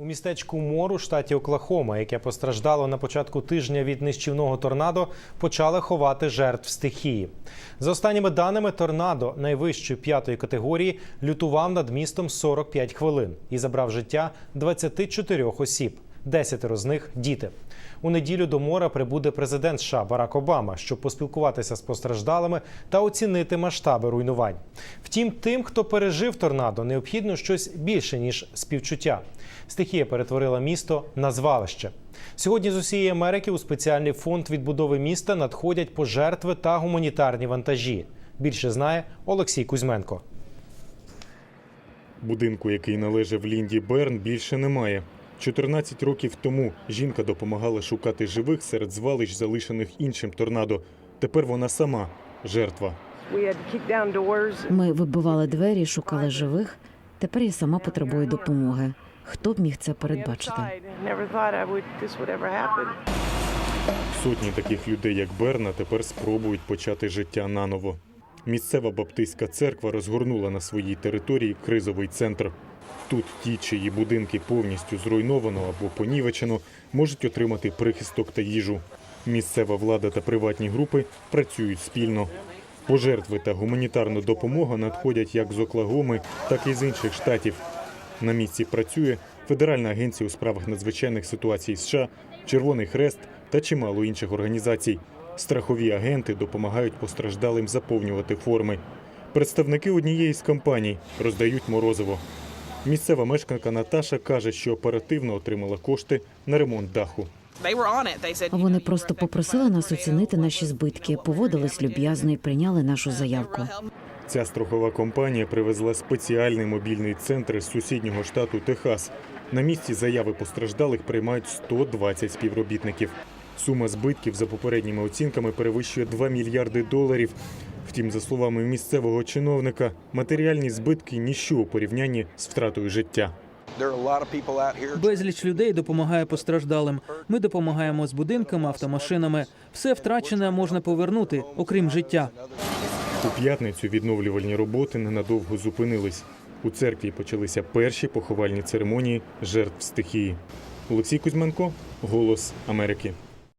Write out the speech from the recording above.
У містечку Мору, штаті Оклахома, яке постраждало на початку тижня від нищівного торнадо, почали ховати жертв стихії. За останніми даними, торнадо найвищої п'ятої категорії лютував над містом 45 хвилин і забрав життя 24 осіб. Десятеро з них діти. У неділю до мора прибуде президент США Барак Обама, щоб поспілкуватися з постраждалими та оцінити масштаби руйнувань. Втім, тим, хто пережив торнадо, необхідно щось більше ніж співчуття. Стихія перетворила місто на звалище. Сьогодні з усієї Америки у спеціальний фонд відбудови міста надходять пожертви та гуманітарні вантажі. Більше знає Олексій Кузьменко. Будинку, який належав Лінді Берн, більше немає. 14 років тому жінка допомагала шукати живих серед звалищ, залишених іншим торнадо. Тепер вона сама жертва. Ми вибивали двері, шукали живих. Тепер я сама потребую допомоги. Хто б міг це передбачити? Сотні таких людей, як Берна, тепер спробують почати життя наново. Місцева баптистська церква розгорнула на своїй території кризовий центр. Тут ті, чиї будинки повністю зруйновано або понівечено, можуть отримати прихисток та їжу. Місцева влада та приватні групи працюють спільно. Пожертви та гуманітарна допомога надходять як з Оклагоми, так і з інших штатів. На місці працює Федеральна агенція у справах надзвичайних ситуацій США, Червоний Хрест та чимало інших організацій. Страхові агенти допомагають постраждалим заповнювати форми. Представники однієї з компаній роздають морозиво. Місцева мешканка Наташа каже, що оперативно отримала кошти на ремонт даху. Вони просто попросили нас оцінити наші збитки, поводились люб'язно і прийняли нашу заявку. Ця страхова компанія привезла спеціальний мобільний центр з сусіднього штату Техас. На місці заяви постраждалих приймають 120 співробітників. Сума збитків за попередніми оцінками перевищує 2 мільярди доларів. Втім, за словами місцевого чиновника, матеріальні збитки ніщо у порівнянні з втратою життя. Безліч людей допомагає постраждалим. Ми допомагаємо з будинками, автомашинами. Все втрачене можна повернути, окрім життя. У п'ятницю відновлювальні роботи ненадовго зупинились. У церкві почалися перші поховальні церемонії жертв стихії. Олексій Кузьменко, Голос Америки.